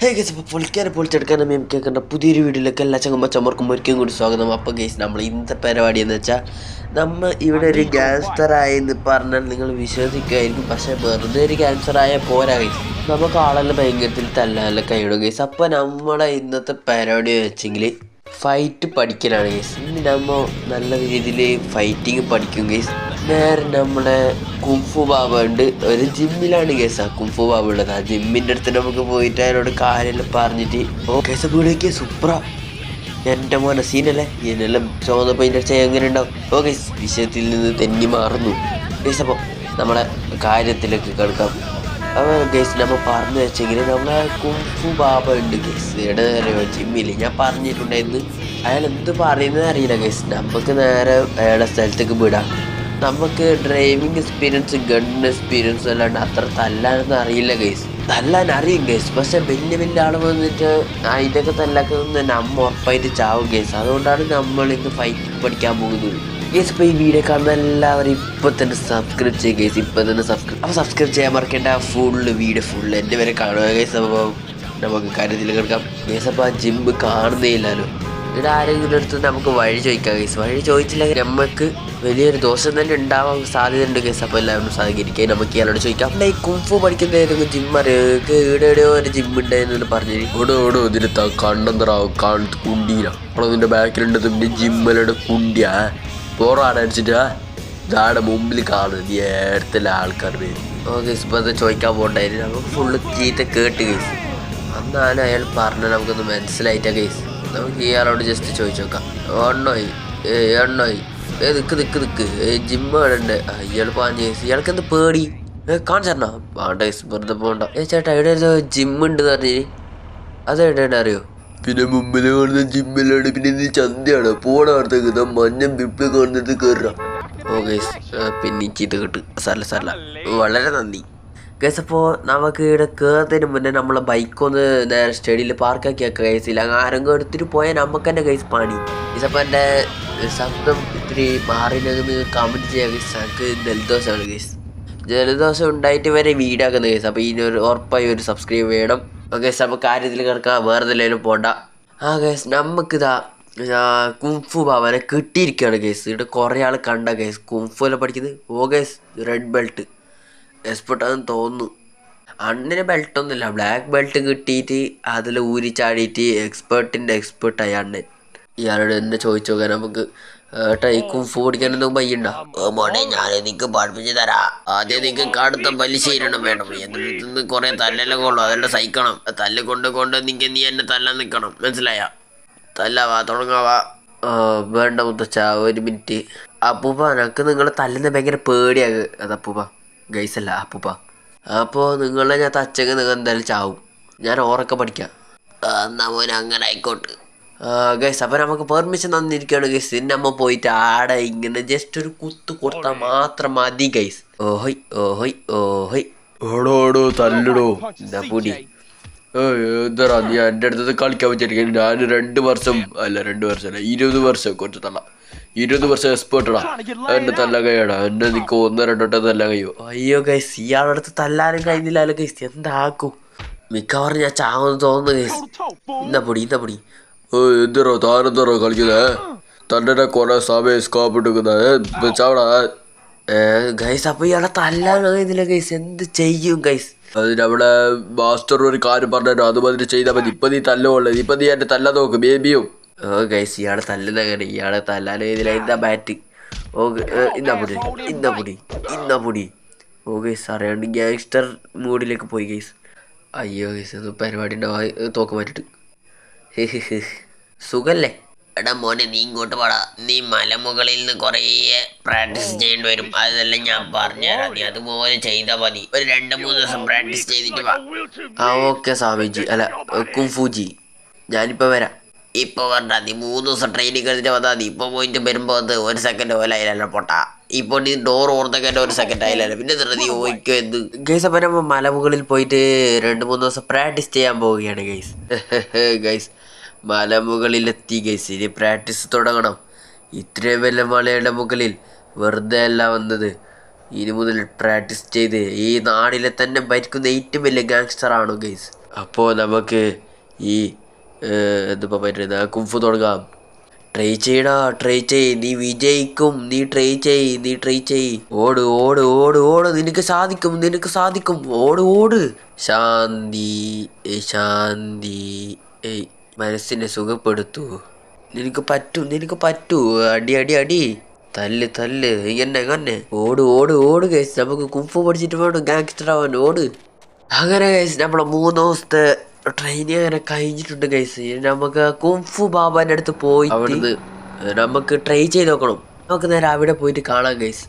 ഹേ guys അപ്പോൾ പൊളിക്കാനെ പൊളിച്ചെടുക്കാൻ മീം കേൾക്കേണ്ട പുതിയൊരു വീഡിയോയിലേക്ക് എല്ലാ ചങ്ങമ്മച്ചമ്മർക്കും ഒരിക്കലും കൂടി സ്വാഗതം. അപ്പോൾ ഗേസ് നമ്മൾ ഇന്നത്തെ പരിപാടി എന്ന് വെച്ചാൽ നമ്മൾ ഇവിടെ ഒരു ഗാങ്സ്റ്റർ ആയെന്ന് പറഞ്ഞാൽ നിങ്ങൾ വിശ്വസിക്കുമായിരിക്കും പക്ഷേ വെറുതെ ഒരു ആയ പോരാ ഗേസ് നമുക്ക് ആളെല്ലാം ഭയങ്കരത്തിൽ തല്ലാനുള്ള കൈയിടും ഗേസ് അപ്പോൾ നമ്മളെ ഇന്നത്തെ പരിപാടി വെച്ചെങ്കിൽ ഫൈറ്റ് പഠിക്കലാണ് ഗേസ് ഇന്ന് നമ്മൾ നല്ല രീതിയിൽ ഫൈറ്റിങ് പഠിക്കും ഗേസ് നേരെ നമ്മളെ കുംഫു ബാബ ഉണ്ട് ഒരു ജിമ്മിലാണ് കേസ. കുംഫു ബാബ ഉള്ളത് ആ ജിമ്മിന്റെ അടുത്ത് നമുക്ക് പോയിട്ട് അതിനോട് കാര്യമെല്ലാം പറഞ്ഞിട്ട് ഓ കേസ വീടേക്ക് സൂപ്പറ എന്റെ മോനെ സീനല്ലേ? ഇതിനെല്ലാം ചുവന്ന ഇതിന്റെ ചെയ്യാൻ എങ്ങനെ ഉണ്ടാവും ഓ കേസ് വിഷയത്തിൽ നിന്ന് തെന്നി മാറുന്നു. കേസ് അപ്പോൾ നമ്മളെ കാര്യത്തിലേക്ക് കിടക്കാം. അപ്പോൾ ഗേസ് നമ്മൾ പറഞ്ഞു വെച്ചെങ്കിൽ നമ്മളെ കുംഫു ബാബ ഉണ്ട് ഗേസ് ഇവിടെ നേരെ ജിമ്മിൽ ഞാൻ പറഞ്ഞിട്ടുണ്ടായിരുന്നു. അയാൾ എന്ത് പറയുന്നത് അറിയില്ല ഗേസ് നമുക്ക് നേരെ അയാളുടെ സ്ഥലത്തേക്ക് വിടാം. നമുക്ക് ഡ്രൈവിംഗ് എക്സ്പീരിയൻസ് ഗൺ എക്സ്പീരിയൻസ് അല്ലാണ്ട് അത്ര തല്ലാനൊന്നും അറിയില്ല ഗൈസ് തല്ലാൻ അറിയും ഗൈസ് പക്ഷെ വലിയ വലിയ ആൾ വന്നിട്ട് അതിന്റെയൊക്കെ തല്ലാക്കുന്ന നമ്മ ഉറപ്പായിട്ട് ചാവും ഗൈസ് അതുകൊണ്ടാണ് നമ്മൾ ഇന്ന് ഫൈറ്റ് പഠിക്കാൻ പോകുന്നത്. ഗൈസ് ഇപ്പോൾ ഈ വീഡിയോ കാണുന്ന എല്ലാവരും ഇപ്പോൾ തന്നെ സബ്സ്ക്രൈബ് ചെയ്യുക ഗൈസ് ഇപ്പോൾ തന്നെ സബ്സ്ക്രൈബ് അപ്പോൾ സബ്സ്ക്രൈബ് ചെയ്യാൻ മറക്കേണ്ട. ഫുള്ള് വീഡിയോ ഫുള്ള് എന്റെ വരെ കാണുക ഗൈസ് അപ്പോൾ നമുക്ക് കാര്യത്തിൽ കിടക്കാം. ഗൈസ് അപ്പോൾ ആ ജിം കാണുന്നേ ഇല്ലല്ലോ ഇവിടെ ആരെങ്കിലും അടുത്ത് നമുക്ക് വഴി ചോദിക്കാം കേസ് വഴി ചോദിച്ചില്ലെങ്കിൽ നമുക്ക് വലിയൊരു ദോഷം തന്നെ ഉണ്ടാവാൻ സാധ്യതയുണ്ട് കേസ് അപ്പോൾ എല്ലാവരും സഹകരിക്കാൻ നമുക്ക് ഇയാളോട് ചോദിക്കാം. അല്ല ഈ കുംഫു പഠിക്കുന്ന ഏതെങ്കിലും ജിം അറിയോ ഇവിടെ എവിടെയോ ഒരു ജിം ഉണ്ടായിരുന്നു പറഞ്ഞു ഇവിടെ ഇവിടെ ഇതിന് കണ്ണെന്തറാ കാണത്ത് കുണ്ടീന അപ്പോൾ നിന്റെ ബാക്കിലുണ്ട് നിന്റെ ജിമ്മലുടെ കുണ്ടിയാ. പോറാടടിച്ചിട്ടാ ഇതാടെ മുമ്പിൽ കാണുന്നത് ഏടത്തിലെ ആൾക്കാർ വരും ഓക്കെ ഇപ്പോൾ അത് ചോദിക്കാൻ പോകണ്ടായിരുന്നു നമുക്ക് ഫുള്ള് ചീത്ത കേട്ട് കേസ് അന്നാണ് അയാൾ പറഞ്ഞത് നമുക്കൊന്ന് മനസ്സിലായിട്ടാ കേസ് നമുക്ക് ഇയാളോട് ജസ്റ്റ് ചോദിച്ചു നോക്കാം എണ്ണോയി എണ്ണോയി. ഏ നിക്ക് നിക്ക് നിക്ക്. ഉണ്ട് ആ, ഇയാൾ പാഞ്ഞ് ഇയാൾക്ക് എന്ത് പേടി? കാണിച്ചരണോ വേണ്ട വെറുതെ പോകണ്ട ഏ ചേട്ടാ ഇവിടെ ഒരു ജിമ്മ് ഉണ്ട് പറഞ്ഞ് അത് എവിടെയാണ് അറിയോ? പിന്നെ മുമ്പിൽ കാണുന്ന ജിമ്മിലാണ് പിന്നെ ഇത് ചന്തയാണ്. പോണ അടുത്തേക്ക് മഞ്ഞ ബിപ്പിൽ കാണുന്നത് കയറാം ഓ ഗൈസ് പിന്നെ ചീത്ത കിട്ടു. സാറില്ല സാറില്ല വളരെ നന്ദി. ഗൈസ് അപ്പോൾ നമുക്ക് ഇവിടെ കയറുന്നതിന് മുന്നേ നമ്മളെ ബൈക്കൊന്ന് നേരെ സ്റ്റഡിയിൽ പാർക്കാക്കി വെക്കുക ഗൈസ് ഇല്ല ആരെങ്കിലും എടുത്തിട്ട് പോയാൽ നമുക്ക് തന്നെ ഗൈസ് പണി. ഗൈസ് അപ്പോൾ എന്റെ ശബ്ദം ഇത്തിരി മാറിനെന്ന് കമന്റ് ചെയ്യാം ഗൈസ് എനിക്ക് ജലദോഷമാണ് ഗൈസ് ജലദോഷം ഉണ്ടായിട്ട് വരെ വീടാക്കുന്ന കേസ് അപ്പോൾ ഇനി ഒരു ഉറപ്പായി ഒരു സബ്സ്ക്രൈബ് വേണം. ചെയ്യണം ഓക്കെ അപ്പോൾ കാര്യത്തിൽ കിടക്കാം. വേറെ എന്തെങ്കിലും പോണ്ട. ആ കേസ് നമുക്കിതാ കുംഫു ഭവനെ കിട്ടിയിരിക്കുകയാണ് കേസ് ഇവിടെ കുറേ ആൾ കണ്ട കേസ് കുംഫുല പഠിക്കുന്നത്? ഓ കേസ് റെഡ് ബെൽറ്റ് എക്സ്പെർട്ടാന്ന് തോന്നുന്നു. അണ്ണിന് ബെൽറ്റൊന്നുമില്ല ബ്ലാക്ക് ബെൽറ്റ് കിട്ടിയിട്ട് അതിൽ ഊരി ചാടിയിട്ട് എക്സ്പേർട്ടിന്റെ എക്സ്പേർട്ടായി അണ്ണൻ. ഇയാളോട് എന്നെ ചോദിച്ചു നോക്കാൻ നമുക്ക് ഏട്ടാ ഈ കുംഫു പഠിക്കാൻ എന്തെങ്കിലും പയ്യുണ്ടോ മോനെ ഞാൻ നിനക്ക് പഠിപ്പിച്ച് തരാ. ആദ്യം നിനക്ക് കടുത്ത പലിശീരണം വേണം എന്നിട്ട് കുറെ തല്ലെല്ലാം കൊള്ളു. അതെല്ലാം സഹിക്കണം. തല്ല് കൊണ്ട് കൊണ്ട് നിനക്ക് നീ എന്നെ തല്ലാൻ നിൽക്കണം. മനസ്സിലായ? തല്ലാവാ തുടങ്ങാവാ വേണ്ട മുത്തച്ഛ ഒരു മിനിറ്റ് അപ്പൂപ്പ എനിക്ക് നിങ്ങളെ തല്ലുന്ന ഭയങ്കര പേടിയാകും അത് അപ്പൂപ്പ. ഗൈസ് അല്ല അപ്പൂപ്പ. അപ്പോൾ നിങ്ങളെ ഞാൻ തച്ചങ്ങ് നിങ്ങൾ എന്തായാലും ചാവും. ഞാൻ ഓറൊക്കെ പഠിക്കാം. എന്നാ മോനെ അങ്ങനെ ആയിക്കോട്ടെ. ഗൈസ് അപ്പോൾ നമുക്ക് പെർമിഷൻ തന്നിരിക്കുകയാണ് ഗൈസ്. പിന്നെ നമ്മ പോയിട്ട് ആടെ ഇങ്ങനെ ജസ്റ്റ് ഒരു കുത്ത് കൊടുത്താൽ മാത്രം മതി ഗൈസ്. ഓഹോയ് ഓഹോയ് ഓഹോയ്. ഓടോ ഓടോ തല്ലടോ. എന്താ പൊടി എന്താ നീ എന്റെ അടുത്ത് കളിക്കാൻ വെച്ചിരിക്കുന്നത് ഞാൻ രണ്ട് വർഷം അല്ല രണ്ട് വർഷം അല്ല ഇരുപത് വർഷം കുറച്ച് തള്ള ഇരുപത് വർഷം എക്സ്പേർട്ടടാ എന്നെ തല്ല കഴിയടാ. എന്നെ നിക്ക് ഒന്നോ രണ്ടോട്ടെ തല്ല കയ്യോ അയ്യോ ഗൈസ് ഇയാളുടെ അടുത്ത് തല്ലാനും കഴിഞ്ഞില്ല ഗൈസ് എന്താക്കും? മിക്കവാറും ഞാൻ ചാവെന്ന് തോന്നുന്നു ഗൈസ് ഇന്ന പൊടി ഇന്ന പൊടി. ഓ എന്തറോ താനെന്തറോ കളിക്കുന്നേ? തന്നെ കുറെ സമയം സ്കോപ്പ് എടുക്കുന്നത് ചാവടാ. ഗൈസ് അപ്പൊ ഇയാളെ തല്ലാൻ കഴിയുന്നില്ല ഗൈസ് എന്ത് ചെയ്യും ഗൈസ് അത് നമ്മുടെ മാസ്റ്റർ ഒരു കാര്യം പറഞ്ഞു അതുപോലെ ചെയ്താൽ മതി. ഇപ്പൊ നീ തല്ലുകൊള്ളു ഇപ്പൊ നീ എന്നെ തല്ലാൻ നോക്ക്. ബേബിയും. ഓ ഗൈസ് ഇയാളെ തല്ലുന്ന കാര്യം ഇയാളെ തല്ലാൻ കഴിയുന്നില്ല ഇന്ന ബാറ്റ് ഓ ഇന്ന പൊടി ഇന്ന പൊടി ഇന്ന പൊടി. ഓ ഗൈസ് അറിയാണ്ട് ഗ്യാങ്സ്റ്റർ മൂഡിലേക്ക് പോയി ഗൈസ് അയ്യോ ഗൈസ് ഇത് പരിപാടി ഉണ്ടാവും തോക്ക് മാറ്റിട്ട് സുഖല്ലേ? എടാ മോനെ നീ ഇങ്ങോട്ട് പാടാ നീ മലമുകളിൽ നിന്ന് കുറേ പ്രാക്ടീസ് ചെയ്യേണ്ടി വരും. അതെല്ലാം ഞാൻ പറഞ്ഞുതരാം. നീ അതുപോലെ ചെയ്താൽ മതി. ഒരു രണ്ട് മൂന്ന് ദിവസം പ്രാക്ടീസ് ചെയ്തിട്ട് വാ. ആ ഓക്കെ സാമിജി അല്ല കുംഫുജി. ഞാനിപ്പോൾ വരാം. ഇപ്പൊ വേണ്ട നീ മൂന്ന് ദിവസം ട്രെയിനിങ് കഴിഞ്ഞിട്ട് വന്നാൽ മതി ഇപ്പൊ പോയിട്ട് വരുമ്പോ അത് ഒരു സെക്കൻഡ് പോലെ അതിലല്ല പൊട്ട. ഇപ്പൊ നീ ഡോർ ഓർത്തേക്കന്റെ ഒരു സെക്കൻഡ് ആയില്ലല്ലോ. പിന്നെ നീ ഓയിക്കോ എന്ത്? ഗൈസ് അപ്പം നമ്മൾ മലമുകളിൽ പോയിട്ട് രണ്ട് മൂന്ന് ദിവസം പ്രാക്ടീസ് ചെയ്യാൻ പോവുകയാണ് ഗൈസ് ഗൈസ് മലമുകളിലെത്തി ഗൈസ് ഇനി പ്രാക്ടീസ് തുടങ്ങണം. ഇത്രയും വലിയ മലയുടെ മുകളിൽ വെറുതെ അല്ല വന്നത്. ഇനി മുതൽ പ്രാക്ടീസ് ചെയ്ത് ഈ നാടിലെ തന്നെ ഭരിക്കുന്ന ഏറ്റവും വലിയ ഗാങ്സ്റ്റർ ആണോ ഗൈസ് അപ്പോൾ നമുക്ക് ഈ എന്തിപ്പോൾ പറ്റുന്ന കുംഫു തുടങ്ങാം. ട്രൈ ചെയ്യടാ ട്രൈ ചെയ്. നീ വിജയിക്കും. നീ ട്രൈ ചെയ് നീ ട്രൈ ചെയ്. ഓട് ഓട് ഓട് ഓട്. നിനക്ക് സാധിക്കും നിനക്ക് സാധിക്കും. ഓട് ഓട്. ശാന്തി ശാന്തി. ഏയ് മനസ്സിനെ സുഖപ്പെടുത്തു. നിനക്ക് പറ്റൂ നിനക്ക് പറ്റൂ. അടി അടി അടി. തല്ല് തല്ല്. ഇങ്ങനെ ഇങ്ങനെ. ഓട് ഓട് ഓട് കേസ് നമുക്ക് കുംഫു പഠിച്ചിട്ട് വേണം ഗാങ്സ്റ്റർ ആവാൻ. ഓട്. അങ്ങനെ കേസ് നമ്മളെ മൂന്ന് ദിവസത്തെ ട്രെയിനിങ് അങ്ങനെ കഴിഞ്ഞിട്ടുണ്ട് ഗൈസ് നമുക്ക് കുംഫു ബാബാന്റെ അടുത്ത് പോയി അവിടുന്ന് നമുക്ക് ട്രൈ ചെയ്ത് നോക്കണം. നമുക്ക് നേരെ അവിടെ പോയിട്ട് കാണാം ഗൈസ്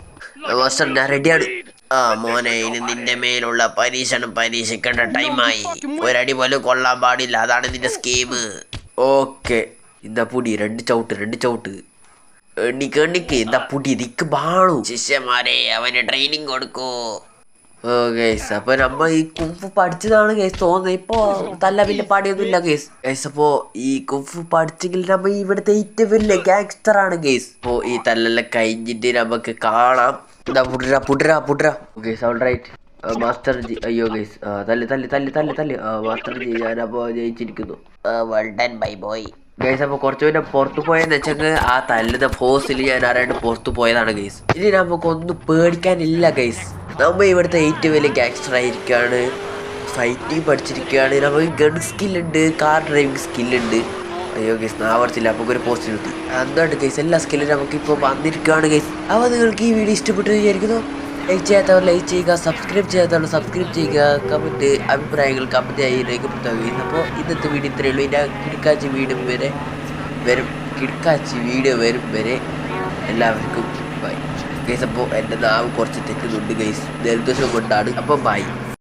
മാസ്റ്റർ ഞാൻ റെഡിയാണ് ആ മോനെ ഇനി നിന്റെ മേലുള്ള പരീക്ഷണം പരീക്ഷിക്കേണ്ട ടൈമായി ഒരടി പോലും കൊള്ളാൻ പാടില്ല. അതാണ് നിന്റെ സ്കീം ഓക്കെ. എന്താ പുടി രണ്ട് ചവിട്ട് രണ്ട് ചവിട്ട്. എണ്ണിക്ക് എണ്ണിക്ക് എന്താ പുടി ഇതിക്ക് ബാണു. ശിഷ്യന്മാരെ അവന് ട്രെയിനിങ് കൊടുക്കൂ. ഗൈസ് അപ്പൊ നമ്മ ഈ കുംഫു പഠിച്ചതാണ് ഗൈസ് തോന്നുന്നത് ഇപ്പൊ തല്ല പിന്നെ പണിയൊന്നുമില്ല ഗൈസ് ഗൈസ് അപ്പോ ഈ കുംഫു പഠിച്ചെങ്കിൽ നമ്മ ഇവിടുത്തെ ഏറ്റവും വലിയ ഗാങ്സ്റ്റർ ആണ് ഗൈസ് അപ്പോ ഈ തല്ലെല്ലാം കഴിഞ്ഞിട്ട് നമുക്ക് കാണാം. ഇതാ പുടര പുടര പുടര. Guys all right master ji അയ്യോ ഗൈസ് തല്ലി തല്ലി തല്ലി തല്ലി തല്ലി. മാസ്റ്റർ ജി ഞാനപ്പോ ജയിച്ചിരിക്കുന്നു. വൺ ബൈ ബോയ് ഗൈസ് അപ്പോൾ കുറച്ച് പിന്നെ പുറത്തു പോയെന്ന് വെച്ചെങ്കിൽ ആ തല്ലുന്ന ഫോഴ്സിൽ ഞാൻ അറിയാണ്ട് പുറത്തു പോയതാണ് ഗൈസ് ഇനി നമുക്കൊന്നും പേടിക്കാനില്ല ഗൈസ് നമ്മൾ ഇവിടുത്തെ ഏറ്റവും വലിയ ഗാങ്സ്റ്റർ ആയിരിക്കുകയാണ് ഫൈറ്റിംഗ് പഠിച്ചിരിക്കുകയാണ്. നമുക്ക് ഗൺ സ്കില്ലുണ്ട് കാർ ഡ്രൈവിംഗ് സ്കില്ലുണ്ട് അയ്യോ ഗൈസ് നാവർത്തില്ല നമുക്ക് ഒരു പോസ്റ്റ് കിട്ടി. എന്തുകൊണ്ട് ഗൈസ് എല്ലാ സ്കില്ലും നമുക്ക് ഇപ്പോൾ വന്നിരിക്കുകയാണ് ഗൈസ് അപ്പോൾ നിങ്ങൾക്ക് ഈ വീഡിയോ ഇഷ്ടപ്പെട്ടു വിചാരിക്കുന്നു. ലൈക്ക് ചെയ്യാത്തവർ ലൈക്ക് ചെയ്യുക സബ്സ്ക്രൈബ് ചെയ്യാത്തവർ സബ്സ്ക്രൈബ് ചെയ്യുക കമന്റ് അഭിപ്രായങ്ങൾ കമന്റ് ആയി രേഖപ്പെടുത്തുക ഗൈസ് അപ്പോൾ ഇന്നത്തെ വീഡിയോ ഇത്രയേ ഉള്ളൂ. ഇതിന്റെ കിടക്കാച്ചി വീഡിയോ വരെ വരും. കിടക്കാച്ചി വീഡിയോ വരും വരെ എല്ലാവർക്കും ബൈ ഗൈസ് അപ്പോൾ എന്റെ നാവ് കുറച്ച് തെറ്റുന്നുണ്ട് ഗൈസ് ജലദോഷം കൊണ്ടാണ്. അപ്പോൾ ബൈ